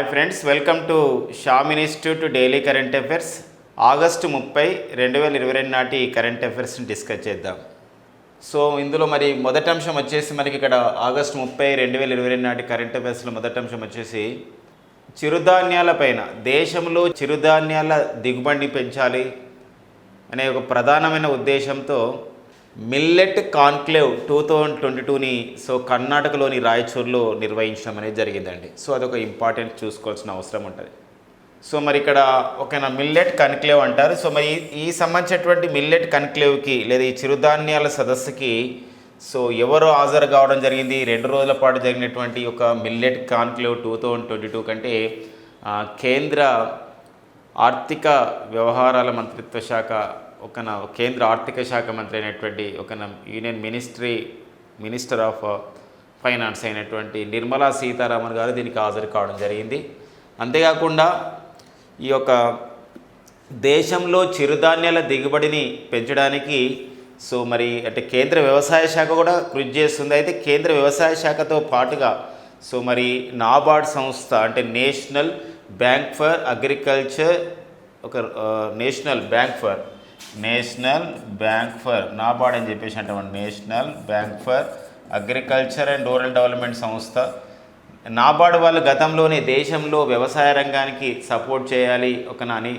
Hi friends welcome to Sham institute daily current affairs August ముప్పై రెండు వేల ఇరవై రెండు నాటి కరెంట్ అఫైర్స్ని డిస్కస్ చేద్దాం. సో ఇందులో మరి మొదటి అంశం వచ్చేసి మనకి ఇక్కడ ఆగస్టు ముప్పై రెండు వేల ఇరవై రెండు నాటి కరెంట్ అఫైర్స్లో మొదటి అంశం వచ్చేసి చిరుధాన్యాల పైన దేశంలో చిరుధాన్యాల దిగుబడిని పెంచాలి అనే ఒక ప్రధానమైన ఉద్దేశంతో millet conclave two thousand twenty టూని సో కర్ణాటకలోని రాయచూర్లో నిర్వహించడం అనేది జరిగిందండి. సో అదొక ఇంపార్టెంట్ చూసుకోవాల్సిన అవసరం ఉంటుంది. సో మరి ఇక్కడ ఒక మిల్లెట్ కన్క్లేవ్ అంటారు. సో మరి ఈ- సంబంధించినటువంటి మిల్లెట్ కన్క్లేవ్కి లేదా ఈ చిరుధాన్యాల సదస్సుకి సో ఎవరు హాజరు కావడం జరిగింది? రెండు రోజుల పాటు జరిగినటువంటి ఒక millet conclave two thousand twenty two కంటే కేంద్ర ఆర్థిక వ్యవహారాల మంత్రిత్వ శాఖ ఒక కేంద్ర ఆర్థిక శాఖ మంత్రి అయినటువంటి ఒక union ministry minister of finance అయినటువంటి నిర్మలా సీతారామన్ గారు దీనికి హాజరు కావడం జరిగింది. అంతేకాకుండా ఈ యొక్క దేశంలో చిరుధాన్యాల దిగుబడిని పెంచడానికి సో మరి అంటే కేంద్ర వ్యవసాయ శాఖ కూడా కృషి చేస్తుంది. అయితే కేంద్ర వ్యవసాయ శాఖతో పాటుగా సో మరి నాబార్డ్ సంస్థ అంటే నేషనల్ బ్యాంక్ ఫర్ అగ్రికల్చర్ ఒక national bank for national bank for NABARD అని చెప్పేసి అంటామండి national bank for agriculture and rural development సంస్థ. నాబార్డ్ వాళ్ళు గతంలోనే దేశంలో వ్యవసాయ రంగానికి సపోర్ట్ చేయాలి ఒక నాని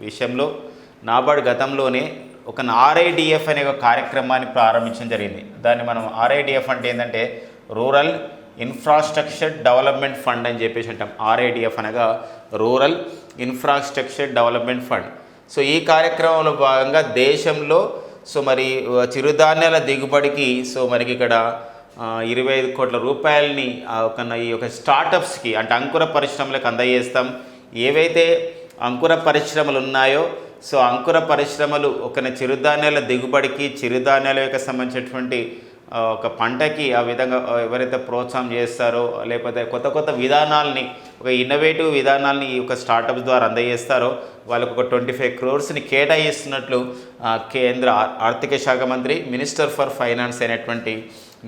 విషయంలో. నాబార్డ్ గతంలోనే ఒక ఆర్ఐడిఎఫ్ అనే ఒక కార్యక్రమాన్ని ప్రారంభించడం జరిగింది. దాన్ని మనం ఆర్ఐడిఎఫ్ అంటే ఏంటంటే రూరల్ ఇన్ఫ్రాస్ట్రక్చర్ డెవలప్మెంట్ ఫండ్ అని చెప్పేసి అంటాం. ఆర్ఐడిఎఫ్ అనగా rural infrastructure development fund. So ఈ కార్యక్రమంలో భాగంగా దేశంలో సో మరి చిరుధాన్యాల దిగుబడికి సో మనకి ఇక్కడ ఇరవై ఐదు కోట్ల రూపాయలని ఒక ఈ యొక్క స్టార్టప్స్కి అంటే అంకుర పరిశ్రమలకు అందజేస్తాం. ఏవైతే అంకుర పరిశ్రమలు ఉన్నాయో సో అంకుర పరిశ్రమలు ఒక చిరుధాన్యాల దిగుబడికి చిరుధాన్యాల యొక్క సంబంధించినటువంటి ఒక పంటకి ఆ విధంగా ఎవరైతే ప్రోత్సాహం చేస్తారో లేకపోతే కొత్త కొత్త విధానాల్ని ఒక ఇన్నోవేటివ్ విధానాల్ని ఈ యొక్క స్టార్టప్స్ ద్వారా అందజేస్తారో వాళ్ళకు ఒక ట్వంటీ ఫైవ్ క్రోర్స్ని కేటాయిస్తున్నట్లు కేంద్ర ఆర్థిక శాఖ మంత్రి మినిస్టర్ ఫర్ ఫైనాన్స్ అయినటువంటి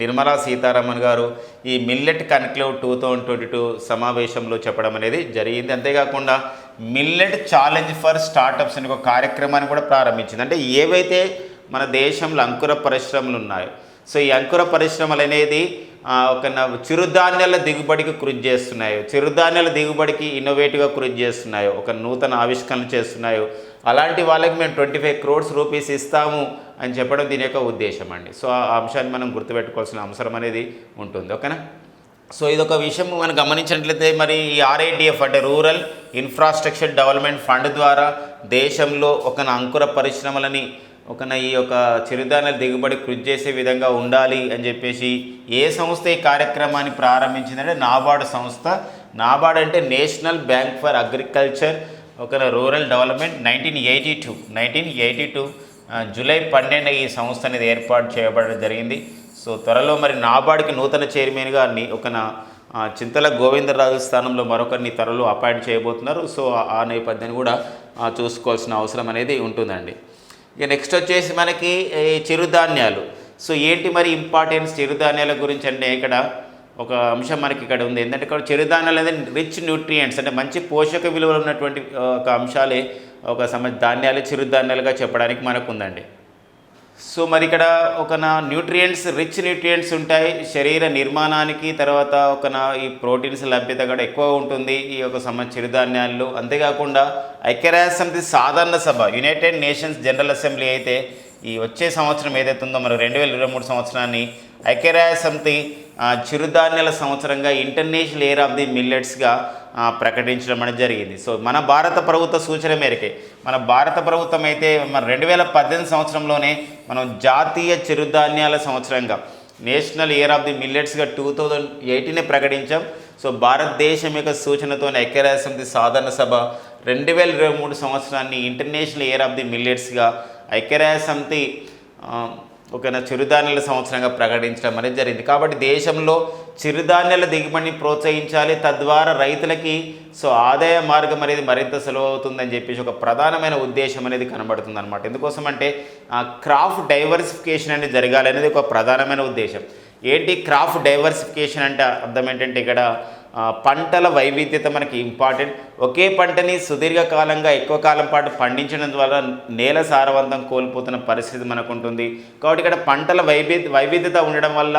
నిర్మలా సీతారామన్ గారు ఈ millet conclave two thousand twenty two సమావేశంలో చెప్పడం అనేది జరిగింది. అంతేకాకుండా మిల్లెట్ ఛాలెంజ్ ఫర్ స్టార్టప్స్ అనే ఒక కార్యక్రమాన్ని కూడా ప్రారంభించింది. అంటే ఏవైతే మన దేశంలో అంకుర పరిశ్రమలు ఉన్నాయో సో ఈ అంకుర పరిశ్రమలు అనేది ఒక చిరుధాన్యాల దిగుబడికి కృషి చేస్తున్నాయో. చిరుధాన్యాల దిగుబడికి ఇన్నోవేటివ్గా కృషి చేస్తున్నాయో. ఒక నూతన ఆవిష్కరణలు చేస్తున్నాయో. అలాంటి వాళ్ళకి మేము ట్వంటీ ఫైవ్ క్రోడ్స్ రూపీస్ ఇస్తాము అని చెప్పడం దీని యొక్క ఉద్దేశం అండి. సో ఆ అంశాన్ని మనం గుర్తుపెట్టుకోవాల్సిన అవసరం అనేది ఉంటుంది. ఓకేనా? సో ఇదొక విషయం మనం గమనించినట్లయితే మరి ఈ ఆర్ఐడిఎఫ్ అంటే రూరల్ ఇన్ఫ్రాస్ట్రక్చర్ డెవలప్మెంట్ ఫండ్ ద్వారా దేశంలో ఒక అంకుర పరిశ్రమలని ఒక ఈ యొక్క చిరుధాన్యాల దిగుబడి కృషి చేసే విధంగా ఉండాలి అని చెప్పేసి ఏ సంస్థ ఈ కార్యక్రమాన్ని ప్రారంభించిందంటే నాబార్డు సంస్థ. నాబార్డ్ అంటే నేషనల్ బ్యాంక్ ఫర్ అగ్రికల్చర్ ఒక rural development nineteen eighty two nineteen eighty two July పన్నెండు ఈ సంస్థ అనేది ఏర్పాటు చేయబడడం జరిగింది. సో త్వరలో మరి నాబార్డుకి నూతన చైర్మన్గా ఒక చింతల గోవిందరాజు స్థానంలో మరొకరిని త్వరలో అపాయింట్ చేయబోతున్నారు. సో ఆ- నేపథ్యాన్ని కూడా చూసుకోవాల్సిన అవసరం అనేది ఉంటుందండి. ఇక నెక్స్ట్ వచ్చేసి మనకి చిరుధాన్యాలు. సో ఏంటి మరి ఇంపార్టెన్స్ చిరుధాన్యాల గురించి అంటే ఇక్కడ ఒక అంశం మనకి ఇక్కడ ఉంది. ఏంటంటే ఇక్కడ చిరుధాన్యాలు అనేది రిచ్ న్యూట్రియంట్స్ అంటే మంచి పోషక విలువలు ఉన్నటువంటి ఒక అంశాలే ఒక సమ ధాన్యాలు చిరుధాన్యాలుగా చెప్పడానికి మనకు ఉందండి సో మరి ఇక్కడ ఒక నా న్యూట్రియంట్స్ రిచ్ న్యూట్రియంట్స్ ఉంటాయి. శరీర నిర్మాణానికి తర్వాత ఒక నా ఈ ప్రోటీన్స్ లభ్యత కూడా ఎక్కువ ఉంటుంది ఈ యొక్క సమ చిరుధాన్యాల్లో. అంతేకాకుండా ఐక్యరాజ్య సమితి సాధారణ సభ యునైటెడ్ నేషన్స్ జనరల్ అసెంబ్లీ అయితే ఈ వచ్చే సంవత్సరం ఏదైతే ఉందో మరి రెండు వేల ఇరవై మూడు సంవత్సరాన్ని ఐక్యరాజ్య సమితి చిరుధాన్యాల సంవత్సరంగా ఇంటర్నేషనల్ ఇయర్ ఆఫ్ ది మిల్లెట్స్గా ప్రకటించడం అనేది జరిగింది. సో మన భారత ప్రభుత్వ సూచన మేరకే మన భారత ప్రభుత్వం అయితే మన రెండు వేల పద్దెనిమిది సంవత్సరంలోనే మనం జాతీయ చిరుధాన్యాల సంవత్సరంగా నేషనల్ ఇయర్ ఆఫ్ ది మిల్లెట్స్గా టూ థౌజండ్ ఎయిటీనే ప్రకటించాం. సో భారతదేశం యొక్క సూచనతో ఐక్యరాజ్య సమితి సాధారణ సభ రెండు వేల ఇరవై మూడు సంవత్సరాన్ని ఇంటర్నేషనల్ ఇయర్ ఆఫ్ ది మిల్లెట్స్గా ఐక్యరాజ్య సమితి ఓకేనా చిరుధాన్యాల సంవత్సరంగా ప్రకటించడం అనేది జరిగింది. కాబట్టి దేశంలో చిరుధాన్యాల దిగుబడిని ప్రోత్సహించాలి తద్వారా రైతులకి సో ఆదాయ మార్గం అనేది మరింత సులువు అవుతుందని చెప్పేసి ఒక ప్రధానమైన ఉద్దేశం అనేది కనబడుతుంది అనమాట ఎందుకోసం అంటే క్రాప్ డైవర్సిఫికేషన్ అనేది జరగాలి అనేది ఒక ప్రధానమైన ఉద్దేశం. ఏంటి క్రాప్ డైవర్సిఫికేషన్ అంటే అర్థం ఏంటంటే ఇక్కడ పంటల వైవిధ్యత మనకి ఇంపార్టెంట్. ఒకే పంటని సుదీర్ఘకాలంగా ఎక్కువ కాలం పాటు పండించడం ద్వారా నేల సారవంతం కోల్పోతున్న పరిస్థితి మనకు ఉంటుంది కాబట్టి ఇక్కడ పంటల వైవి వైవిధ్యత ఉండడం వల్ల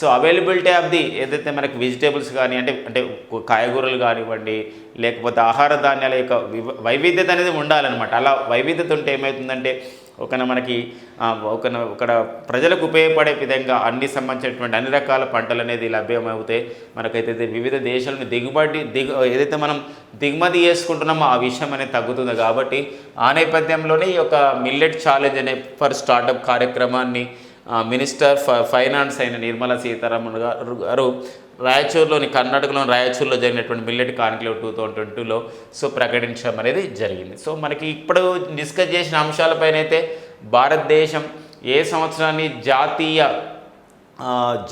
సో అవైలబిలిటీ ఆఫ్ ది ఏదైతే మనకి వెజిటేబుల్స్ కానీ అంటే అంటే కాయగూరలు కానివ్వండి లేకపోతే ఆహార ధాన్యాల యొక్క వైవిధ్యత అనేది ఉండాలన్నమాట. అలా వైవిధ్యత ఉంటే ఏమవుతుందంటే ఒకన మనకి ఒక ఇక్కడ ప్రజలకు ఉపయోగపడే విధంగా అన్ని సంబంధించినటువంటి అన్ని రకాల పంటలు అనేది లభ్యమవుతాయి. మనకైతే వివిధ దేశాలను దిగుబడి దిగు ఏదైతే మనం దిగుమతి చేసుకుంటున్నామో ఆ విషయం అనేది తగ్గుతుంది కాబట్టి ఆ నేపథ్యంలోనే ఈ యొక్క మిల్లెట్ ఛాలెంజ్ అనే ఫర్ స్టార్టప్ కార్యక్రమాన్ని మినిస్టర్ ఫ ఫైనాన్స్ అయిన నిర్మలా సీతారామన్ గారు గారు రాయచూరులోని కర్ణాటకలోని రాయచూరులో జరిగినటువంటి మిల్లెట్ కాన్క్లేవ్ టూ థౌజండ్ ట్వంటీలో సో ప్రకటించడం అనేది జరిగింది. సో మనకి ఇప్పుడు డిస్కస్ చేసిన అంశాలపైన అయితే భారతదేశం ఏ సంవత్సరాన్ని జాతీయ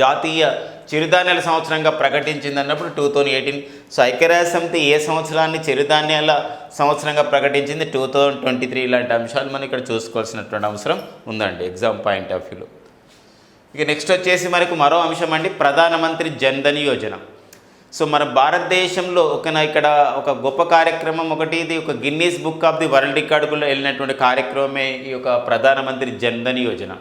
జాతీయ చిరుధాన్యాల సంవత్సరంగా ప్రకటించింది అన్నప్పుడు టూ థౌజండ్ ఎయిటీన్ సో ఐక్యరాజ్య సమితి ఏ సంవత్సరాన్ని చిరుధాన్యాల సంవత్సరంగా ప్రకటించింది? టూ థౌజండ్ ట్వంటీ త్రీ ఇలాంటి అంశాలు మనం ఇక్కడ చూసుకోవాల్సినటువంటి అవసరం ఉందండి ఎగ్జామ్ పాయింట్ ఆఫ్ వ్యూలో. ఇక నెక్స్ట్ వచ్చేసి మనకు మరో అంశం అండి ప్రధానమంత్రి జన్ధన్ యోజన. సో మన భారతదేశంలో ఒక ఇక్కడ ఒక గొప్ప కార్యక్రమం ఒకటి ఇది ఒక Guinness book of the world రికార్డులో వెళ్ళినటువంటి కార్యక్రమమే ఈ యొక్క ప్రధానమంత్రి జన్ధన్ యోజన.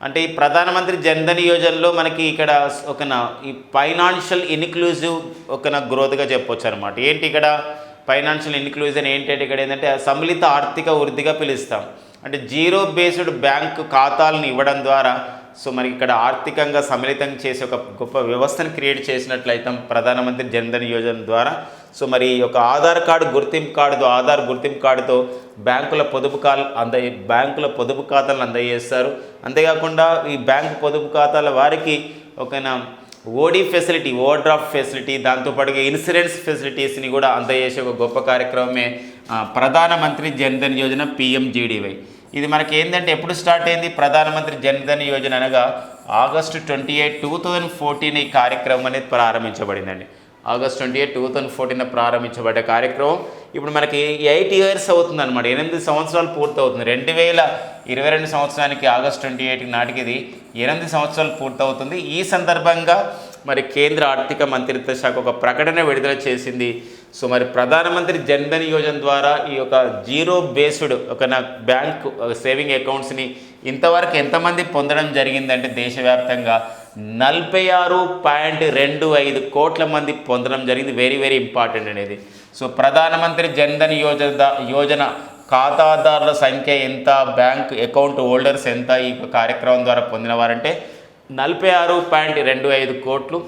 అంటే ఈ ప్రధానమంత్రి జన్ధన్ యోజనలో మనకి ఇక్కడ ఒక ఈ ఫైనాన్షియల్ ఇన్క్లూజివ్ ఒక గ్రోత్గా చెప్పొచ్చు అనమాట ఏంటి ఇక్కడ ఫైనాన్షియల్ ఇన్క్లూజన్ ఏంటంటే ఇక్కడ ఏంటంటే సమ్మిళిత ఆర్థిక వృద్ధిగా పిలుస్తాం. అంటే జీరో బేస్డ్ బ్యాంక్ ఖాతాలను ఇవ్వడం ద్వారా సో మరి ఇక్కడ ఆర్థికంగా సమ్మిళితం చేసే ఒక గొప్ప వ్యవస్థను క్రియేట్ చేసినట్లయితే ప్రధానమంత్రి జన్ధన్ యోజన ద్వారా సో మరి ఈ యొక్క ఆధార్ కార్డు గుర్తింపు కార్డుతో ఆధార్ గుర్తింపు కార్డుతో బ్యాంకుల పొదుపు కాలు అంద బ్యాంకుల పొదుపు ఖాతాలను అందజేస్తారు. అంతేకాకుండా ఈ బ్యాంకు పొదుపు ఖాతాల వారికి ఒక OD facility overdraft facility దాంతోపాటుగా ఇన్సూరెన్స్ ఫెసిలిటీస్ని కూడా అందజేసే ఒక గొప్ప కార్యక్రమమే ప్రధానమంత్రి జన్ధన్ యోజన పిఎంజీడీవై. ఇది మనకి ఏంటంటే ఎప్పుడు స్టార్ట్ అయింది? ప్రధానమంత్రి జన్ధన్ యోజన అనగా August twenty eight two thousand fourteen ఈ కార్యక్రమం అనేది ప్రారంభించబడిందండి. August twenty eight two thousand fourteen ప్రారంభించబడ్డ కార్యక్రమం. ఇప్పుడు మనకి ఎయిట్ ఇయర్స్ అవుతుంది అనమాట ఎనిమిది సంవత్సరాలు పూర్తవుతుంది. రెండు వేల ఇరవై రెండు సంవత్సరానికి ఆగస్ట్ ట్వంటీ ఎయిట్ నాటికి ఇది ఎనిమిది సంవత్సరాలు పూర్తవుతుంది. ఈ సందర్భంగా మరి కేంద్ర ఆర్థిక మంత్రిత్వ శాఖ ఒక ప్రకటన విడుదల చేసింది. సో మరి ప్రధానమంత్రి జన్ధన్ యోజన ద్వారా ఈ యొక్క జీరో బేస్డ్ ఒక నా బ్యాంక్ సేవింగ్ అకౌంట్స్ని ఇంతవరకు ఎంతమంది పొందడం జరిగిందంటే దేశవ్యాప్తంగా నలభై ఆరు పాయింట్ రెండు ఐదు కోట్ల మంది పొందడం జరిగింది. వెరీ వెరీ ఇంపార్టెంట్ అనేది. సో ప్రధానమంత్రి జన్ధన్ యోజన యోజన ఖాతాదారుల సంఖ్య ఎంత బ్యాంక్ అకౌంట్ హోల్డర్స్ ఎంత ఈ కార్యక్రమం ద్వారా పొందిన వారంటే నలభై ఆరు పాయింట్ రెండు ఐదు కోట్లు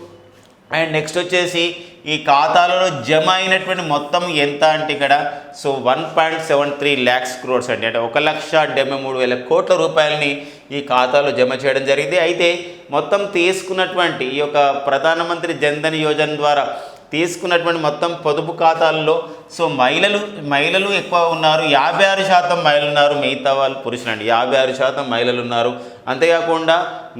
అండ్ నెక్స్ట్ వచ్చేసి ఈ ఖాతాలలో జమ అయినటువంటి మొత్తం ఎంత అంటే ఇక్కడ? So one point seven three lakhs crores అండి. అంటే ఒక లక్ష డెబ్బై మూడు వేల కోట్ల రూపాయలని ఈ ఖాతాలో జమ చేయడం జరిగింది. అయితే మొత్తం తీసుకున్నటువంటి ఈ యొక్క ప్రధానమంత్రి జన్ధన్ యోజన ద్వారా తీసుకున్నటువంటి మొత్తం పొదుపు ఖాతాల్లో. సో మహిళలు మహిళలు ఎక్కువ ఉన్నారు. యాభై ఆరు శాతం మహిళలు ఉన్నారు. మిగతా వాళ్ళు పురుషులండి యాభై ఆరు శాతం మహిళలు ఉన్నారు. అంతేకాకుండా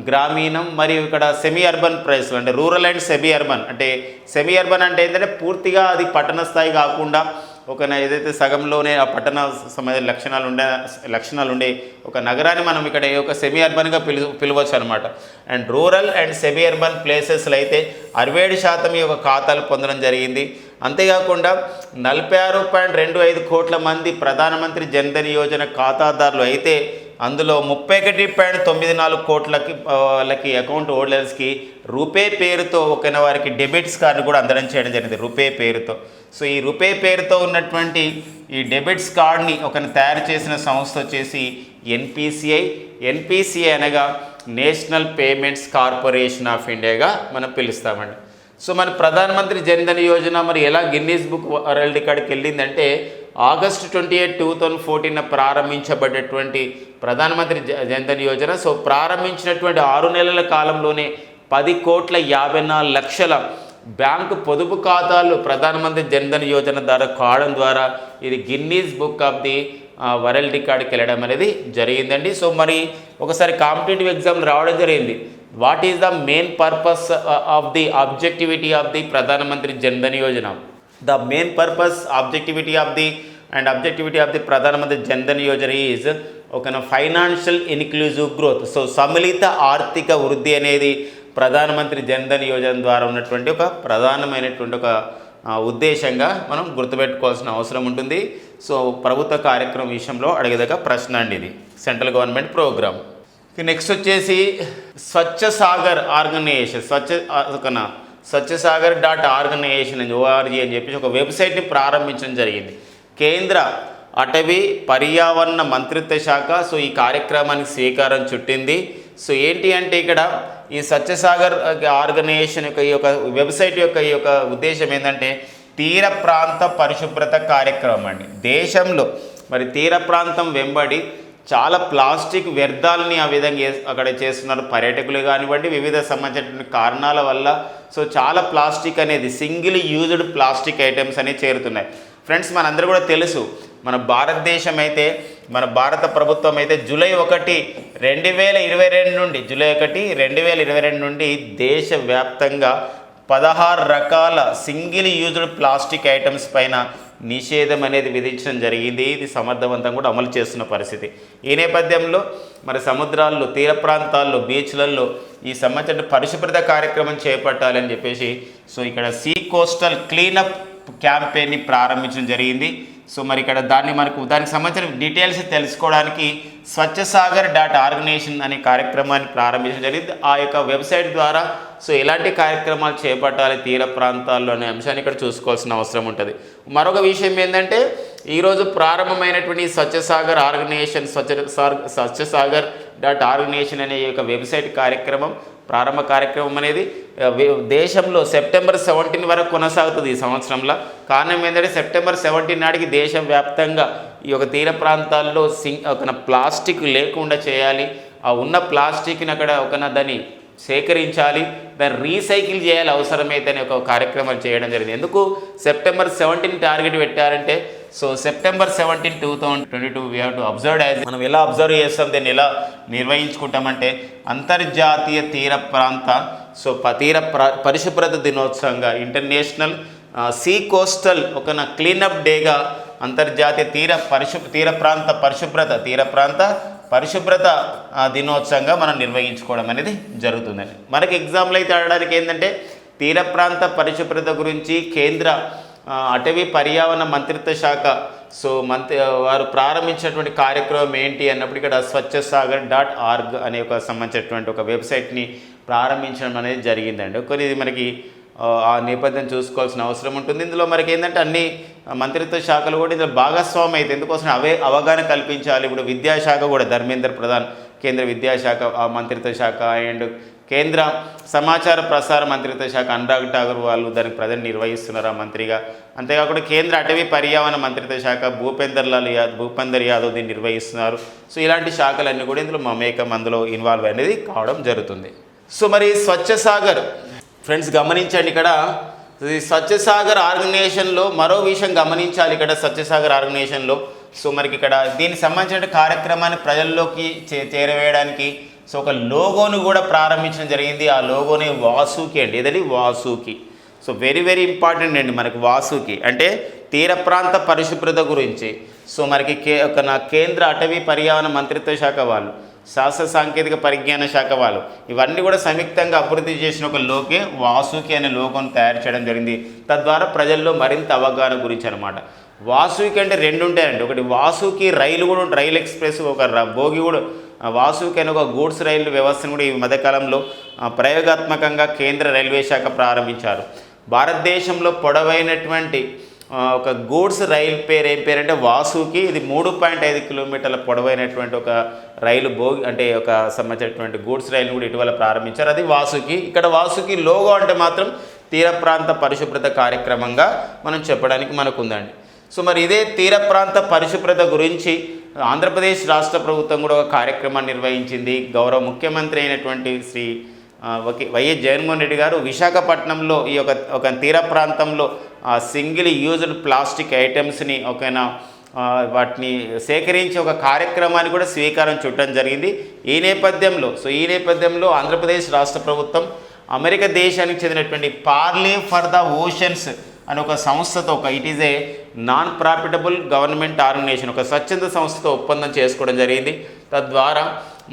గ్రామీణం మరియు ఇక్కడ సెమీ అర్బన్ ప్రైస్లు అంటే రూరల్ అండ్ సెమీ అర్బన్ అంటే సెమీ అర్బన్ అంటే ఏంటంటే పూర్తిగా అది పట్టణ స్థాయి కాకుండా ఒక ఏదైతే సగంలోనే ఆ పట్టణ సమయ లక్షణాలు ఉండే లక్షణాలు ఉండే ఒక నగరాన్ని మనం ఇక్కడ ఒక సెమీ అర్బన్గా పిలు పిలవచ్చు అనమాట and rural and semi urban ప్లేసెస్లో అయితే అరవై ఏడు శాతం ఈ యొక్క ఖాతాలు పొందడం జరిగింది. అంతేకాకుండా నలభై ఆరు పాయింట్ రెండు ఐదు కోట్ల మంది ప్రధానమంత్రి జన్ధన్ యోజన ఖాతాదారులు అయితే అందులో ముప్పై ఒకటి పాయింట్ తొమ్మిది నాలుగు కోట్లకి వాళ్ళకి అకౌంట్ హోల్డర్స్కి రూపే పేరుతో ఒక వారికి డెబిట్స్ కార్డు కూడా అందడం చేయడం జరిగింది. రూపే పేరుతో. సో ఈ రూపే పేరుతో ఉన్నటువంటి ఈ డెబిట్స్ కార్డ్ని ఒక తయారు చేసిన సంస్థ వచ్చేసి ఎన్పిసిఐ. ఎన్పిసిఐ అనగా నేషనల్ పేమెంట్స్ కార్పొరేషన్ ఆఫ్ ఇండియాగా మనం పిలుస్తామండి. సో మన ప్రధానమంత్రి జన్ధన్ యోజన మరి ఎలా గిన్నీస్ బుక్ వరల్డ్ రికార్డ్కి వెళ్ళిందంటే August twenty eight two thousand fourteen ప్రారంభించబడ్డటువంటి Pradhan Mantri జ- జన్ధన్ యోజన. సో ప్రారంభించినటువంటి ఆరు నెలల కాలంలోనే పది కోట్ల యాభై నాలుగు లక్షల బ్యాంకు పొదుపు ఖాతాలు ప్రధానమంత్రి జన్ధన్ యోజన ద్వారా కావడం ద్వారా ఇది Guinness book of the world రికార్డ్కి వెళ్ళడం అనేది జరిగిందండి. సో మరి ఒకసారి కాంపిటేటివ్ ఎగ్జామ్ రావడం జరిగింది. What is the main purpose of the objectivity of the Pradhan Mantri Jan Dhan Yojana? The main purpose objectivity of the and objectivity of the Pradhan Mantri Jan Dhan Yojana is ఒక financial inclusive growth. So సమ్మిళిత ఆర్థిక వృద్ధి అనేది ప్రధానమంత్రి జన్ధన్ యోజన ద్వారా ఉన్నటువంటి ఒక ప్రధానమైనటువంటి ఒక ఉద్దేశంగా మనం గుర్తుపెట్టుకోవాల్సిన అవసరం ఉంటుంది. సో ప్రభుత్వ కార్యక్రమం విషయంలో అడిగేదగ్గ ప్రశ్న అండి ఇది. Central government programme. నెక్స్ట్ వచ్చేసి స్వచ్ఛ సాగర్ ఆర్గనైజేషన్ స్వచ్ఛ ఒక స్వచ్ఛ సాగర్ డాట్ ఆర్గనైజేషన్ అని ఓఆర్జీ అని చెప్పేసి ఒక వెబ్సైట్ని ప్రారంభించడం జరిగింది. కేంద్ర అటవీ పర్యావరణ మంత్రిత్వ శాఖ సో ఈ కార్యక్రమానికి శ్రీకారం చుట్టింది. సో ఏంటి అంటే ఇక్కడ ఈ సత్యసాగర్ ఆర్గనైజేషన్ యొక్క ఈ యొక్క వెబ్సైట్ యొక్క ఈ యొక్క ఉద్దేశం ఏంటంటే తీర ప్రాంత పరిశుభ్రత కార్యక్రమం అండి. దేశంలో మరి తీర ప్రాంతం వెంబడి చాలా ప్లాస్టిక్ వ్యర్థాలని ఆ విధంగా అక్కడ చేస్తున్నారు. పర్యాటకులు కానివ్వండి వివిధ సంబంధించినటువంటి కారణాల వల్ల సో చాలా ప్లాస్టిక్ అనేది సింగిల్ యూజ్డ్ ప్లాస్టిక్ ఐటమ్స్ అనేవి చేరుతున్నాయి. ఫ్రెండ్స్ మనందరూ కూడా తెలుసు మన భారతదేశం అయితే మన భారత ప్రభుత్వం అయితే జూలై ఒకటి రెండు వేల ఇరవై రెండు నుండి జూలై ఒకటి రెండు వేల ఇరవై రెండు నుండి దేశవ్యాప్తంగా పదహారు రకాల సింగిల్ యూజ్డ్ ప్లాస్టిక్ ఐటమ్స్ పైన నిషేధం అనేది విధించడం జరిగింది. ఇది సమర్థవంతంగా కూడా అమలు చేస్తున్న పరిస్థితి. ఈ నేపథ్యంలో మరి సముద్రాల్లో తీర ప్రాంతాల్లో బీచ్లలో ఈ సంబంధించిన పరిశుభ్రత కార్యక్రమం చేపట్టాలని చెప్పేసి సో ఇక్కడ సీ కోస్టల్ క్లీనప్ క్యాంపెయిన్ని ప్రారంభించడం జరిగింది. సో మరి ఇక్కడ దాన్ని మనకు దానికి సంబంధించిన డీటెయిల్స్ తెలుసుకోవడానికి స్వచ్ఛ సాగర్ డాట్ ఆర్గనైజేషన్ అనే కార్యక్రమాన్ని ప్రారంభించడం జరిగింది. ఆ యొక్క వెబ్సైట్ ద్వారా సో ఎలాంటి కార్యక్రమాలు చేపట్టాలి తీర ప్రాంతాల్లో అనే అంశాన్ని ఇక్కడ చూసుకోవాల్సిన అవసరం ఉంటుంది. మరొక విషయం ఏంటంటే ఈరోజు ప్రారంభమైనటువంటి స్వచ్ఛసాగర్ స్వచ్ఛ సాగర్ ఆర్గనైజేషన్ స్వచ్ఛ సార్ స్వచ్ఛ సాగర్ డాట్ ఆర్గనైజేషన్ అనే ఈ యొక్క వెబ్సైట్ కార్యక్రమం ప్రారంభ కార్యక్రమం అనేది దేశంలో సెప్టెంబర్ సెవెంటీన్ వరకు కొనసాగుతుంది ఈ సంవత్సరంలో. కారణం ఏంటంటే సెప్టెంబర్ సెవెంటీన్ నాటికి దేశవ్యాప్తంగా ఈ యొక్క తీర ప్రాంతాల్లో సింగ్ ఒక ప్లాస్టిక్ లేకుండా చేయాలి. ఆ ఉన్న ప్లాస్టిక్ని అక్కడ ఒక దాన్ని సేకరించాలి దాన్ని రీసైకిల్ చేయాలి అవసరమైతే అనే ఒక కార్యక్రమం చేయడం జరిగింది. ఎందుకు? సెప్టెంబర్ సెవెంటీన్ టార్గెట్ పెట్టారంటే so September seventeen two thousand twenty two we to observe as మనం ఎలా అబ్జర్వ్ చేస్తాం దీన్ని ఎలా నిర్వహించుకుంటామంటే అంతర్జాతీయ తీర ప్రాంత సో ప- తీర పరిశుభ్రత దినోత్సవంగా ఇంటర్నేషనల్ సీ కోస్టల్ ఒక క్లీనప్ డేగా అంతర్జాతీయ తీర పరిశు తీర ప్రాంత పరిశుభ్రత తీర ప్రాంత పరిశుభ్రత దినోత్సవంగా మనం నిర్వహించుకోవడం అనేది జరుగుతుందండి. మనకి ఎగ్జామ్లు అయితే ఆడడానికి ఏంటంటే తీర ప్రాంత పరిశుభ్రత గురించి కేంద్ర అటవీ పర్యావరణ మంత్రిత్వ శాఖ సో మంత్రి వారు ప్రారంభించినటువంటి కార్యక్రమం ఏంటి అన్నప్పుడు ఇక్కడ స్వచ్ఛ సాగర్ డాట్ ఆర్గ్ అనే ఒక సంబంధించినటువంటి ఒక వెబ్సైట్ని ప్రారంభించడం అనేది జరిగిందండి. కొన్ని ఇది మనకి ఆ, నేపథ్యం చూసుకోవాల్సిన అవసరం ఉంటుంది. ఇందులో మనకి ఏంటంటే అన్ని మంత్రిత్వ శాఖలు కూడా ఇందులో భాగస్వామి అయితే ఎందుకోసం అవే అవగాహన కల్పించాలి. ఇప్పుడు విద్యాశాఖ కూడా ధర్మేంద్ర ప్రధాన్ కేంద్ర విద్యాశాఖ మంత్రిత్వ శాఖ అండ్ కేంద్ర సమాచార ప్రసార మంత్రిత్వ శాఖ అనురాగ్ ఠాగూర్ వాళ్ళు దానికి ప్రజలు నిర్వహిస్తున్నారు ఆ మంత్రిగా? అంతేకాకుండా కేంద్ర అటవీ పర్యావరణ మంత్రిత్వ శాఖ భూపేందర్ లాల్ యాదవ్ భూపేందర్ యాదవ్ దీన్ని నిర్వహిస్తున్నారు. సో ఇలాంటి శాఖలన్నీ కూడా ఇందులో మమేకం అందులో ఇన్వాల్వ్ అనేది కావడం జరుగుతుంది. సో మరి స్వచ్ఛ సాగర్ ఫ్రెండ్స్ గమనించండి ఇక్కడ. సత్యసాగర్ ఆర్గనైజేషన్లో మరో విషయం గమనించాలి ఇక్కడ సత్యసాగర్ ఆర్గనైజేషన్లో సో మనకి ఇక్కడ దీనికి సంబంధించిన కార్యక్రమాన్ని ప్రజల్లోకి చే చేరవేయడానికి సో ఒక లోగోను కూడా ప్రారంభించడం జరిగింది. ఆ లోగోని వాసుకి అండి. ఏదండి? Vasuki. So very very important అండి మనకి వాసుకి. అంటే తీర ప్రాంత పరిశుభ్రత గురించి. సో మనకి కే ఒక నా కేంద్ర అటవీ పర్యావరణ మంత్రిత్వ శాఖ వాళ్ళు శాస్త్ర సాంకేతిక పరిజ్ఞాన శాఖ వాళ్ళు. ఇవన్నీ కూడా సంయుక్తంగా అభివృద్ధి చేసిన ఒక లోకే వాసుకి అనే లోకం తయారు చేయడం జరిగింది. తద్వారా ప్రజల్లో మరింత అవగాహన గురించి అనమాట వాసుకి అంటే రెండు ఉంటాయండి. ఒకటి వాసుకి రైలు కూడా ఉంటుంది. రైలు ఎక్స్ప్రెస్ ఒక ర- భోగి కూడా. వాసుకి అనే ఒక గూడ్స్ రైలు వ్యవస్థను కూడా ఈ మధ్యకాలంలో ప్రయోగాత్మకంగా కేంద్ర రైల్వే శాఖ ప్రారంభించారు. భారతదేశంలో పొడవైనటువంటి ఒక గూడ్స్ రైలు పేరు ఏం పేరు అంటే వాసుకి. ఇది మూడు పాయింట్ ఐదు కిలోమీటర్ల పొడవైనటువంటి ఒక రైలు భోగి అంటే ఒక సంబంధించినటువంటి గూడ్స్ రైలు కూడా ఇటీవల ప్రారంభించారు. అది వాసుకి ఇక్కడ వాసుకి లోగో అంటే మాత్రం తీర ప్రాంత పరిశుభ్రత కార్యక్రమంగా మనం చెప్పడానికి మనకు ఉందండి సో మరి ఇదే తీర ప్రాంత పరిశుభ్రత గురించి ఆంధ్రప్రదేశ్ రాష్ట్ర ప్రభుత్వం కూడా ఒక కార్యక్రమాన్ని నిర్వహించింది. గౌరవ ముఖ్యమంత్రి అయినటువంటి శ్రీ ఓకే వైఎస్ జగన్మోహన్ రెడ్డి గారు విశాఖపట్నంలో ఈ యొక్క ఒక తీర ప్రాంతంలో సింగిల్ యూజ్డ్ ప్లాస్టిక్ ఐటమ్స్ని ఒకనా వాటిని సేకరించి ఒక కార్యక్రమాన్ని కూడా స్వీకారం చుట్టడం జరిగింది. ఈ నేపథ్యంలో సో ఈ నేపథ్యంలో ఆంధ్రప్రదేశ్ రాష్ట్ర ప్రభుత్వం అమెరికా దేశానికి చెందినటువంటి పార్లే ఫర్ ద ఓషన్స్ అని ఒక సంస్థతో ఒక it is a non profitable government organization ఒక స్వచ్ఛంద సంస్థతో ఒప్పందం చేసుకోవడం జరిగింది. తద్వారా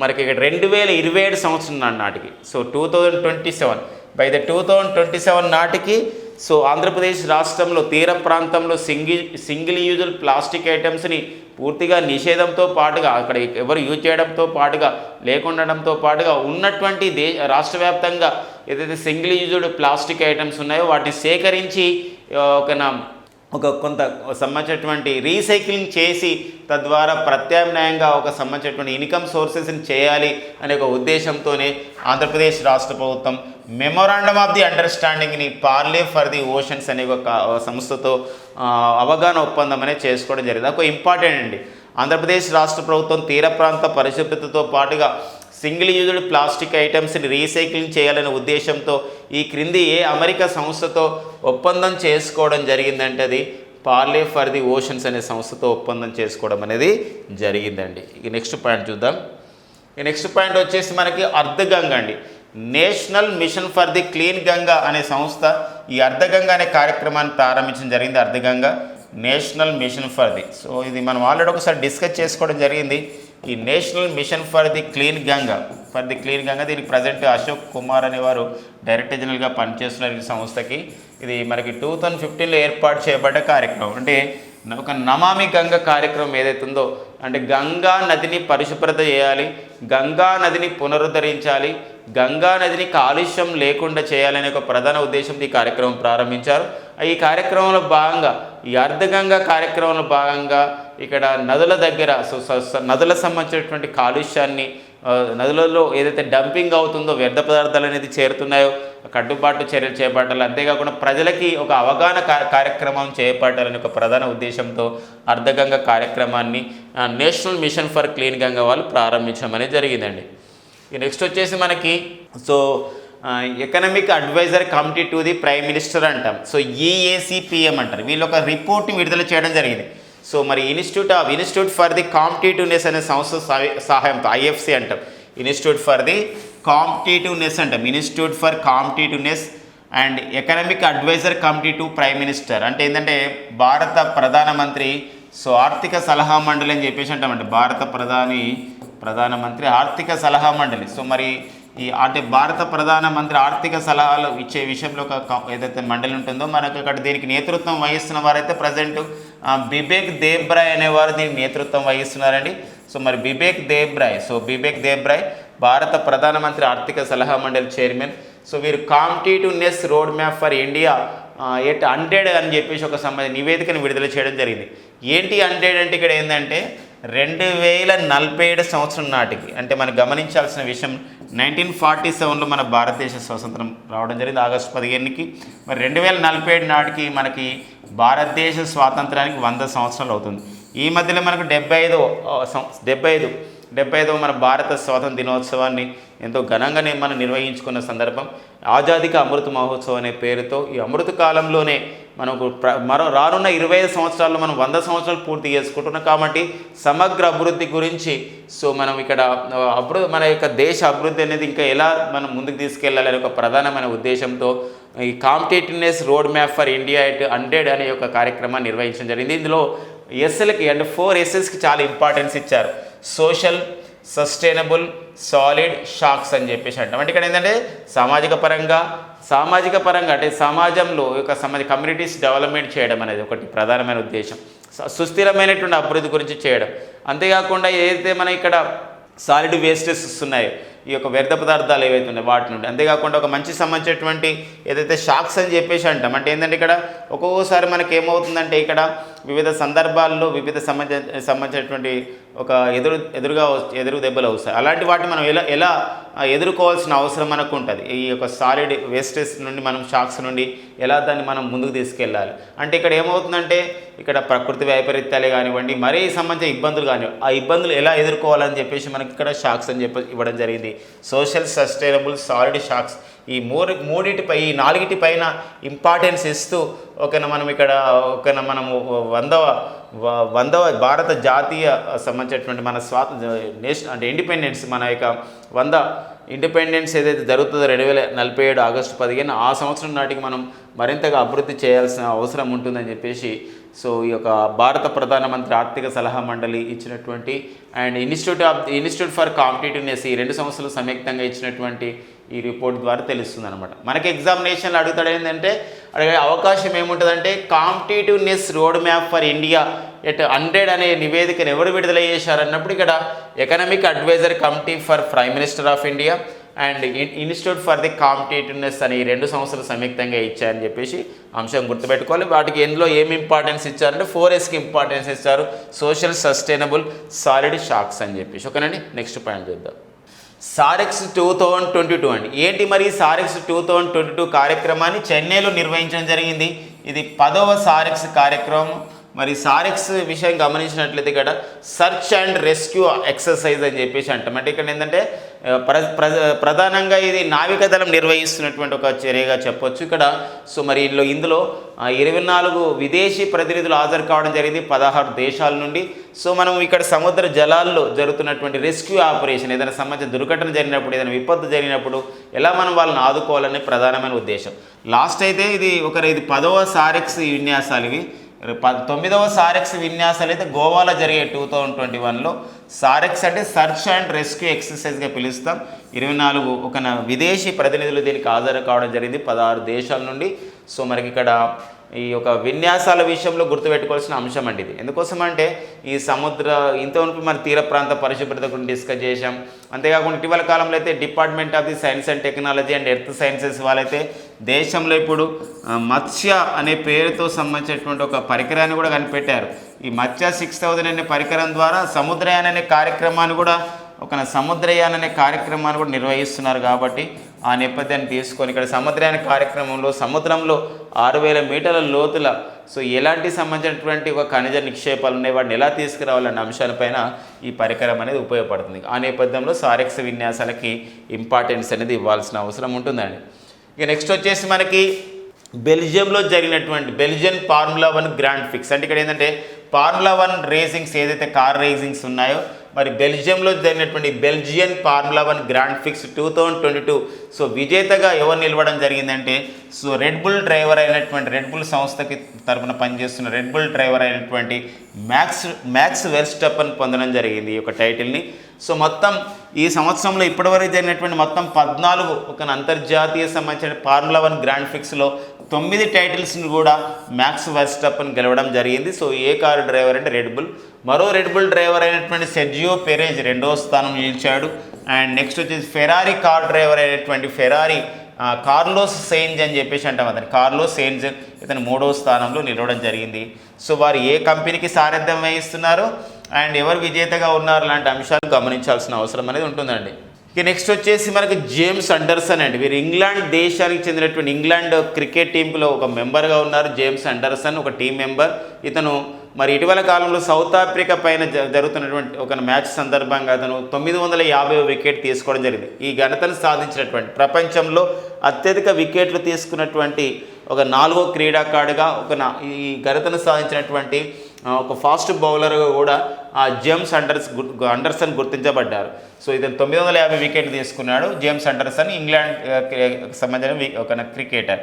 మనకి ఇక్కడ రెండు వేల ఇరవై ఏడు సంవత్సరం నాటికి so two thousand twenty seven by the two thousand twenty seven నాటికి సో ఆంధ్రప్రదేశ్ రాష్ట్రంలో తీర ప్రాంతంలో సింగిల్ సింగిల్ యూజుల్ ప్లాస్టిక్ ఐటమ్స్ని పూర్తిగా నిషేధంతో పాటుగా అక్కడ ఎవరు యూజ్ చేయడంతో పాటుగా లేకుండడంతో పాటుగా ఉన్నటువంటి దే రాష్ట్ర వ్యాప్తంగా ఏదైతే సింగిల్ యూజ్డ్ ప్లాస్టిక్ ఐటమ్స్ ఉన్నాయో వాటిని సేకరించి ఒక నా ఒక కొంత సంబంధించినటువంటి రీసైక్లింగ్ చేసి తద్వారా ప్రత్యామ్నాయంగా ఒక సంబంధించినటువంటి ఇన్కమ్ సోర్సెస్ని చేయాలి అనే ఒక ఉద్దేశంతోనే ఆంధ్రప్రదేశ్ రాష్ట్ర ప్రభుత్వం మెమోరాండమ్ ఆఫ్ ది అండర్స్టాండింగ్ని పార్లే ఫర్ ది ఓషన్స్ అనే ఒక సంస్థతో అవగాహన ఒప్పందం అనేది చేసుకోవడం జరిగింది. ఒక ఇంపార్టెంట్ అండి. ఆంధ్రప్రదేశ్ రాష్ట్ర ప్రభుత్వం తీర ప్రాంత పరిశుభ్రతతో పాటుగా సింగిల్ యూజ్డ్ ప్లాస్టిక్ ఐటమ్స్ని రీసైక్లింగ్ చేయాలనే ఉద్దేశంతో ఈ క్రింది ఏ అమెరికా సంస్థతో ఒప్పందం చేసుకోవడం జరిగిందంటే అది పార్లే ఫర్ ది ఓషన్స్ అనే సంస్థతో ఒప్పందం చేసుకోవడం అనేది జరిగిందండి. ఇక నెక్స్ట్ పాయింట్ చూద్దాం. ఈ నెక్స్ట్ పాయింట్ వచ్చేసి మనకి అర్ధగంగ అండి. National mission for the clean Ganga అనే సంస్థ ఈ అర్ధగంగ అనే కార్యక్రమాన్ని ప్రారంభించడం జరిగింది. Arth Ganga national mission for the so ఇది మనం ఆల్రెడీ ఒకసారి డిస్కస్ చేసుకోవడం జరిగింది. ఈ national mission for the clean Ganga for the clean Ganga దీనికి ప్రజెంట్ అశోక్ కుమార్ అనేవారు డైరెక్టర్ జనరల్గా పనిచేస్తున్నారు ఈ సంస్థకి. ఇది మనకి టూ థౌజండ్ ఫిఫ్టీన్లో ఏర్పాటు చేయబడ్డ కార్యక్రమం. అంటే ఒక నమామి గంగ కార్యక్రమం ఏదైతే ఉందో అంటే గంగా నదిని పరిశుభ్రత చేయాలి గంగా నదిని పునరుద్ధరించాలి గంగా నదిని కాలుష్యం లేకుండా చేయాలనే ఒక ప్రధాన ఉద్దేశంతో ఈ కార్యక్రమం ప్రారంభించారు. ఈ కార్యక్రమంలో భాగంగా ఈ అర్ధగంగా కార్యక్రమంలో భాగంగా ఇక్కడ నదుల దగ్గర సో స- స- సంబంధించినటువంటి కాలుష్యాన్ని నదులలో ఏదైతే డంపింగ్ అవుతుందో వ్యర్థ పదార్థాలు అనేది చేరుతున్నాయో కట్టుబాటు చర్యలు చేపట్టాలి. అంతేకాకుండా ప్రజలకి ఒక అవగాహన కార్యక్రమం చేపట్టాలని ఒక ప్రధాన ఉద్దేశంతో అర్ధగంగ కార్యక్రమాన్ని national mission for clean Ganga వాళ్ళు ప్రారంభించడం అనేది జరిగిందండి నెక్స్ట్ వచ్చేసి మనకి so economic advisor committee to the prime minister అంటాం. సో ఈఏసీపీఎం అంటారు. వీళ్ళు ఒక రిపోర్ట్ని విడుదల చేయడం జరిగింది. సో మరి institute of institute for the competitiveness అనే సంస్థ సహాయంతో ఐఎఫ్సి అంటాం. ఇన్స్టిట్యూట్ ఫర్ ది కాంపిటేటివ్నెస్ అంటాం. Institute for competitiveness and economic advisor committee to prime minister. అంటే ఏంటంటే భారత ప్రధానమంత్రి సో ఆర్థిక సలహా మండలి అని చెప్పేసి అంటామంటే భారత ప్రధాని ప్రధానమంత్రి ఆర్థిక సలహా మండలి. సో మరి ఈ అంటే భారత ప్రధానమంత్రి ఆర్థిక సలహాలు ఇచ్చే విషయంలో ఒక ఏదైతే మండలి ఉంటుందో మనకు అక్కడ దీనికి నేతృత్వం వహిస్తున్న వారైతే ప్రజెంట్ బిబేక్ దేబ్రాయ్ అనేవారు దీనికి నేతృత్వం వహిస్తున్నారండి. సో మరి బిబేక్ దేబ్రాయ్ సో బిబేక్ దేబ్రాయ్ భారత ప్రధానమంత్రి ఆర్థిక సలహా మండలి చైర్మన్. సో వీరు competitiveness road map for India at hundred అని చెప్పేసి ఒక సంబంధ నివేదికను విడుదల చేయడం జరిగింది. ఏంటి హండ్రెడ్ అంటే ఇక్కడ ఏంటంటే రెండు వేల నలభై ఏడు సంవత్సరం నాటికి అంటే మనం గమనించాల్సిన విషయం నైన్టీన్ ఫార్టీ సెవెన్లో మన భారతదేశ స్వతంత్రం రావడం జరిగింది ఆగస్టు పదిహేనుకి. మరి రెండు వేల నలభై ఏడు నాటికి మనకి భారతదేశ స్వాతంత్రానికి వంద సంవత్సరాలు అవుతుంది. ఈ మధ్యలో మనకు డెబ్బై ఐదో డెబ్బై ఐదు డెబ్బై ఐదవ మన భారత స్వాతంత్ర దినోత్సవాన్ని ఎంతో ఘనంగా మనం నిర్వహించుకున్న సందర్భం ఆజాదిక అమృత మహోత్సవం అనే పేరుతో ఈ అమృత కాలంలోనే మనకు ప్ర మరో రానున్న ఇరవై ఐదు సంవత్సరాల్లో మనం వంద సంవత్సరాలు పూర్తి చేసుకుంటున్నాం కాబట్టి సమగ్ర అభివృద్ధి గురించి సో మనం ఇక్కడ అభివృద్ధి మన యొక్క దేశ అభివృద్ధి అనేది ఇంకా ఎలా మనం ముందుకు తీసుకెళ్ళాలి అనే ఒక ప్రధానమైన ఉద్దేశంతో ఈ competitiveness road map for India at hundred అనే ఒక కార్యక్రమాన్ని నిర్వహించడం జరిగింది. ఇందులో ఎస్ఎల్కి అంటే ఫోర్ ఎస్ఎస్కి చాలా ఇంపార్టెన్స్ ఇచ్చారు. సోషల్ సస్టైనబుల్ సాలిడ్ షాక్స్ అని చెప్పేసి అంటాం. అంటే ఇక్కడ ఏంటంటే సామాజిక పరంగా సామాజిక పరంగా అంటే సమాజంలో ఒక సమాజ కమ్యూనిటీస్ డెవలప్మెంట్ చేయడం అనేది ఒకటి ప్రధానమైన ఉద్దేశం. స- సుస్థిరమైనటువంటి అభివృద్ధి గురించి చేయడం. అంతేకాకుండా ఏదైతే మన ఇక్కడ సాలిడ్ వేస్టెస్ ఉన్నాయో ఈ యొక్క వ్యర్థ పదార్థాలు ఏవైతే ఉన్నాయో వాటి నుండి. అంతేకాకుండా ఒక మంచి సంబంధించినటువంటి ఏదైతే షాక్స్ అని చెప్పేసి అంటాం అంటే ఏంటంటే ఇక్కడ ఒక్కొక్కసారి మనకి ఏమవుతుందంటే ఇక్కడ వివిధ సందర్భాల్లో వివిధ సంబంధ సంబంధించినటువంటి ఒక ఎదురు ఎదురుగా ఎదురు దెబ్బలు వస్తాయి. అలాంటి వాటిని మనం ఎలా ఎలా ఎదుర్కోవాల్సిన అవసరం మనకు ఉంటుంది. ఈ యొక్క సాలిడ్ వేస్టెస్ నుండి మనం షాక్స్ నుండి ఎలా దాన్ని మనం ముందుకు తీసుకెళ్ళాలి. అంటే ఇక్కడ ఏమవుతుందంటే ఇక్కడ ప్రకృతి వైపరీత్యాలే కానివ్వండి మరీ సంబంధించిన ఇబ్బందులు కానివ్వండి ఆ ఇబ్బందులు ఎలా ఎదుర్కోవాలని చెప్పేసి మనకి ఇక్కడ షాక్స్ అని చెప్పి ఇవ్వడం జరిగింది. సోషల్ సస్టైనబుల్ సాలిడ్ షాక్స్ ఈ మూడు మూడింటిపై ఈ నాలుగిటి పైన ఇంపార్టెన్స్ ఇస్తూ ఒకన మనం ఇక్కడ ఒకన మనము వందవ వందవ భారత జాతీయ సంబంధించినటువంటి మన స్వాత నేషనల్ అంటే ఇండిపెండెన్స్ మన యొక్క వంద ఇండిపెండెన్స్ ఏదైతే జరుగుతుందో రెండు వేల నలభై ఏడు ఆగస్టు పదిహేను ఆ సంవత్సరం నాటికి మనం మరింతగా అభివృద్ధి చేయాల్సిన అవసరం ఉంటుందని చెప్పేసి సో ఈ యొక్క భారత ప్రధానమంత్రి ఆర్థిక సలహా మండలి ఇచ్చినటువంటి and institute of institute for competitiveness ఈ రెండు సంస్థలు సంయుక్తంగా ఇచ్చినటువంటి ఈ రిపోర్ట్ ద్వారా తెలుస్తుంది అనమాట మనకి ఎగ్జామినేషన్లు అడుగుతాడు ఏంటంటే అడిగే అవకాశం ఏముంటుందంటే competitiveness road map for India at hundred అనే నివేదికను ఎవరు విడుదల చేశారన్నప్పుడు ఇక్కడ economic advisor committee for prime minister of India and institute for the competitiveness అని ఈ రెండు సంస్థలు సంయుక్తంగా ఇచ్చాయని చెప్పేసి అంశం గుర్తుపెట్టుకోవాలి. వాటికి ఎందులో ఏమి ఇంపార్టెన్స్ ఇచ్చారంటే ఫోర్ ఎస్కి ఇంపార్టెన్స్ ఇచ్చారు. సోషల్ సస్టైనబుల్ సాలిడ్ షాక్స్ అని చెప్పేసి. ఓకేనండి? నెక్స్ట్ పాయింట్ చూద్దాం. SAREX two thousand twenty two అండి. ఏంటి మరి SAREX two thousand twenty two కార్యక్రమాన్ని? చెన్నైలో నిర్వహించడం జరిగింది. ఇది పదవ సారెక్స్ కార్యక్రమం. మరి సారెక్స్ విషయం గమనించినట్లయితే ఇక్కడ సర్చ్ అండ్ రెస్క్యూ ఎక్సర్సైజ్ అని చెప్పేసి అంటాం. అంటే ఇక్కడ ఏంటంటే ప్ర ప్రధానంగా ఇది నావికాదళం నిర్వహిస్తున్నటువంటి ఒక చర్యగా చెప్పొచ్చు. ఇక్కడ సో మరి ఇందులో ఇందులో ఇరవై నాలుగు విదేశీ ప్రతినిధులు హాజరు కావడం జరిగింది పదహారు దేశాల నుండి. సో మనం ఇక్కడ సముద్ర జలాల్లో జరుగుతున్నటువంటి రెస్క్యూ ఆపరేషన్ ఏదైనా సంబంధించిన దుర్ఘటన జరిగినప్పుడు ఏదైనా విపత్తు జరిగినప్పుడు ఎలా మనం వాళ్ళని ఆదుకోవాలనే ప్రధానమైన ఉద్దేశం. లాస్ట్ అయితే ఇది ఒక ఇది పదవ సారెక్స్ విన్యాసాలు ఇవి. తొమ్మిదవ సారెక్స్ విన్యాసాలు అయితే గోవాలో జరిగే టూ థౌజండ్ ట్వంటీ వన్లో సారెక్స్ అంటే సర్చ్ అండ్ రెస్క్యూ ఎక్సర్సైజ్గా పిలుస్తాం. ఇరవై నాలుగు ఒక విదేశీ ప్రతినిధులు దీనికి హాజరు కావడం జరిగింది. పదహారు దేశాల నుండి. సో మనకి ఇక్కడ ఈ యొక్క విన్యాసాల విషయంలో గుర్తుపెట్టుకోవాల్సిన అంశం అండి ఇది. ఎందుకోసం అంటే ఈ సముద్ర ఇంతవరకు మన తీర ప్రాంత పరిశుభ్రత గురించి డిస్కస్ చేశాం. అంతేకాకుండా ఇటీవల కాలంలో అయితే department of the science and technology and earth sciences వాళ్ళైతే దేశంలో ఇప్పుడు మత్స్య అనే పేరుతో సంబంధించినటువంటి ఒక పరికరాన్ని కూడా కనిపెట్టారు. ఈ మత్స్య సిక్స్ థౌజండ్ అనే పరికరం ద్వారా సముద్రయాన్ అనే కార్యక్రమాన్ని కూడా ఒక సముద్రయాన్ అనే కార్యక్రమాన్ని కూడా నిర్వహిస్తున్నారు కాబట్టి ఆ నేపథ్యాన్ని తీసుకొని ఇక్కడ సముద్రయాన కార్యక్రమంలో సముద్రంలో ఆరు వేల మీటర్ల లోతుల సో ఎలాంటి సంబంధించినటువంటి ఒక ఖనిజ నిక్షేపాలు ఉన్నాయి వాటిని ఎలా తీసుకురావాలన్న అంశాలపైన ఈ పరికరం అనేది ఉపయోగపడుతుంది. ఆ నేపథ్యంలో సారెక్స్ విన్యాసాలకి ఇంపార్టెన్స్ అనేది ఇవ్వాల్సిన అవసరం ఉంటుందండి. ఇక నెక్స్ట్ వచ్చేసి మనకి బెల్జియంలో జరిగినటువంటి Belgian formula one grand prix. అంటే ఇక్కడ ఏంటంటే ఫార్ములా వన్ రేసింగ్స్ ఏదైతే కార్ రేసింగ్స్ ఉన్నాయో మరి బెల్జియంలో జరిగినటువంటి Belgian formula one grand prix two thousand twenty two. So విజేతగా ఎవరు నిలవడం జరిగిందంటే సో రెడ్ బుల్ డ్రైవర్ అయినటువంటి రెడ్ బుల్ సంస్థకి తరపున పనిచేస్తున్న రెడ్ బుల్ డ్రైవర్ అయినటువంటి మ్యాక్స్ మ్యాక్స్ వెల్స్టప్పన్ పొందడం జరిగింది ఈ యొక్క టైటిల్ని. సో మొత్తం ఈ సంవత్సరంలో ఇప్పటివరకు జరిగినటువంటి మొత్తం పద్నాలుగు ఒక అంతర్జాతీయ సంబంధించిన ఫార్ములా వన్ గ్రాండ్ ఫిక్స్లో తొమ్మిది టైటిల్స్ని కూడా మ్యాక్స్ వర్స్టప్ని గెలవడం జరిగింది. సో ఏ కారు డ్రైవర్ అంటే రెడ్ బుల్. మరో రెడ్ బుల్ డ్రైవర్ అయినటువంటి సెర్జియో పెరేజ్ రెండో స్థానం నిలిచాడు. అండ్ నెక్స్ట్ వచ్చేసి ఫెరారీ కార్ డ్రైవర్ అయినటువంటి ఫెరారీ కార్లోస్ సెయిన్స్ అని చెప్పేసి అంటాం అతను కార్లోస్ సెయిన్స్ ఇతను మూడో స్థానంలో నిలవడం జరిగింది. సో వారు ఏ కంపెనీకి సారథ్యం వహిస్తున్నారు? అండ్ ఎవరు విజేతగా ఉన్నారు లాంటి అంశాలు గమనించాల్సిన అవసరం అనేది ఉంటుందండి. ఇక నెక్స్ట్ వచ్చేసి మనకి జేమ్స్ అండర్సన్ అండి. వీరు ఇంగ్లాండ్ దేశానికి చెందినటువంటి ఇంగ్లాండ్ క్రికెట్ టీంలో ఒక మెంబర్గా ఉన్నారు. జేమ్స్ అండర్సన్ ఒక టీం మెంబర్. ఇతను మరి ఇటీవల కాలంలో సౌత్ ఆఫ్రికా పైన జ- జరుగుతున్నటువంటి ఒక మ్యాచ్ సందర్భంగా అతను తొమ్మిది వందల యాభై వికెట్ తీసుకోవడం జరిగింది. ఈ ఘనతను సాధించినటువంటి ప్రపంచంలో అత్యధిక వికెట్లు తీసుకున్నటువంటి ఒక నాలుగో క్రీడాకారుడుగా ఒక నా- ఈ ఘనతను సాధించినటువంటి ఒక ఫాస్ట్ బౌలర్గా కూడా జేమ్స్ అండర్స్ అండర్సన్ గుర్తించబడ్డారు. సో ఇతను తొమ్మిది వందల యాభై వికెట్లు తీసుకున్నాడు. జేమ్స్ అండర్సన్ ఇంగ్లాండ్ సంబంధించిన ఒక క్రికెటర్.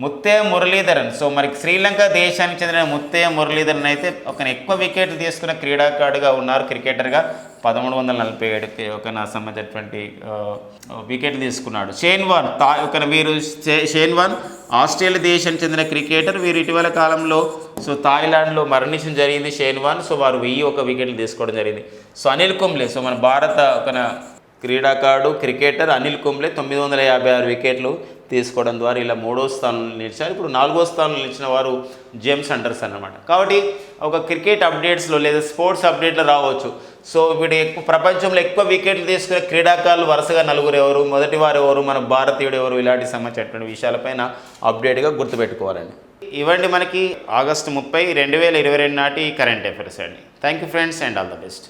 ముత్తే మురళీధరన్. సో మరి శ్రీలంక దేశానికి చెందిన ముత్తే మురళీధరన్ అయితే ఒక ఎక్కువ వికెట్ తీసుకున్న క్రీడాకారుడుగా ఉన్నారు క్రికెటర్గా. పదమూడు వందల నలభై ఏడు ఒక నా సంబంధించినటువంటి వికెట్ తీసుకున్నాడు. షేన్ వాన్ తా ఒక వీరు షే- షేన్ వాన్ ఆస్ట్రేలియా దేశానికి చెందిన క్రికెటర్. వీరు ఇటీవల కాలంలో సో థాయిలాండ్లో మరణించడం జరిగింది షేన్ వాన్. సో వారు వెయ్యి ఒక వికెట్లు తీసుకోవడం జరిగింది. సో అనిల్ కుంబ్లే సో మన భారత ఒక క్రీడాకారుడు క్రికెటర్ అనిల్ కుంబ్లే తొమ్మిది వందల యాభై ఆరు వికెట్లు తీసుకోవడం ద్వారా ఇలా మూడో స్థానంలో నిలిచారు. ఇప్పుడు నాలుగో స్థానంలో నిలిచిన వారు జేమ్స్ అండర్సన్ అన్నమాట. కాబట్టి ఒక క్రికెట్ అప్డేట్స్లో లేదా స్పోర్ట్స్ అప్డేట్లో రావచ్చు. సో వీడు ఎక్కువ ప్రపంచంలో ఎక్కువ వికెట్లు తీసుకునే క్రీడాకారులు వరుసగా నలుగురు ఎవరు మొదటి వారు ఎవరు మన భారతీయుడు ఎవరు ఇలాంటి సంబంధించినటువంటి విషయాలపైన అప్డేట్గా గుర్తుపెట్టుకోవాలండి. ఇవ్వండి మనకి ఆగస్టు ముప్పై రెండు వేల ఇరవై రెండు నాటి కరెంట్ అఫైర్స్ అండి. Thank you friends and all the best